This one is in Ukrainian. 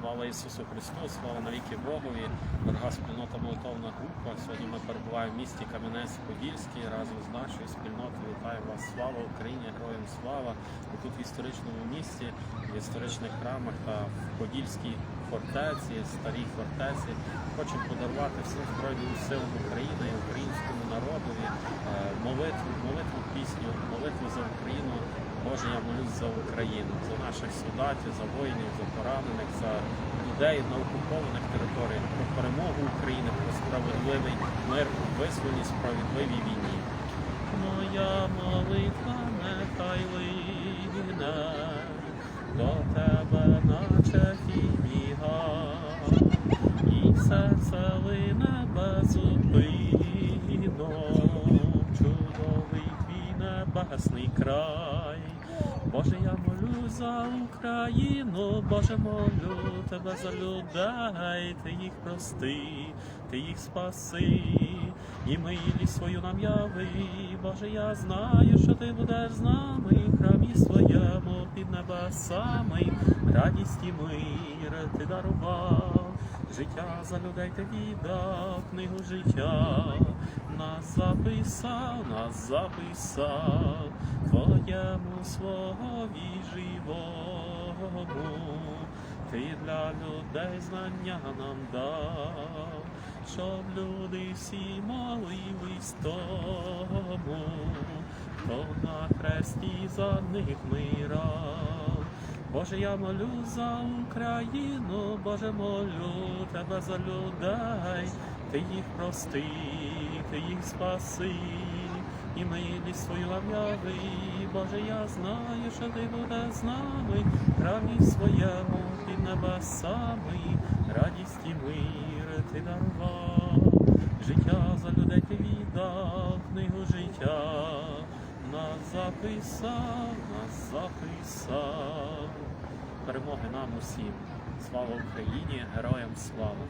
Слава Ісусу Христу, слава навіки Богові, дорога спільнота молитовна група. Сьогодні ми перебуваємо в місті Кам'янець-Подільський разом з нашою спільнотою. Вітаю вас! Слава Україні! Героям слава! Ми тут в історичному місті, в історичних храмах та в Подільській фортеці, старій фортеці. Хочемо подарувати всім Збройним силам України і українському народові е, молитву, молитву пісню, молитву. Боже, я молюсь за Україну, за наших солдатів, за воїнів, за поранених, за людей на окупованих територіях, про перемогу України, про справедливий мир, у визволі справедливій війні. Моя молитва нехай лине до тебе, наче фініга, і серце лине безупинно, чудовий твій небесний край. Боже, я молю за Україну, Боже, молю тебе за людей, ти їх прости, ти їх спаси, і милість свою нам яви. Боже, я знаю, що ти будеш з нами в храмі своєму під небесами, радість і мир ти дарував, життя за людей ти віддав, книгу життя. Нас записав, нас записав твоєму слові живому, ти для людей знання нам дав, щоб люди всі молились тому, хто на хресті за них мирав. Боже, я молю за Україну, Боже, молю тебе за людей, ти їх прости, ти їх спаси, і милість свою нам яви. Боже, я знаю, що ти будеш з нами, в храмі своєму під небесами, радість і мир ти дарував, Нас записала. Перемоги нам усім. Слава Україні, героям слава!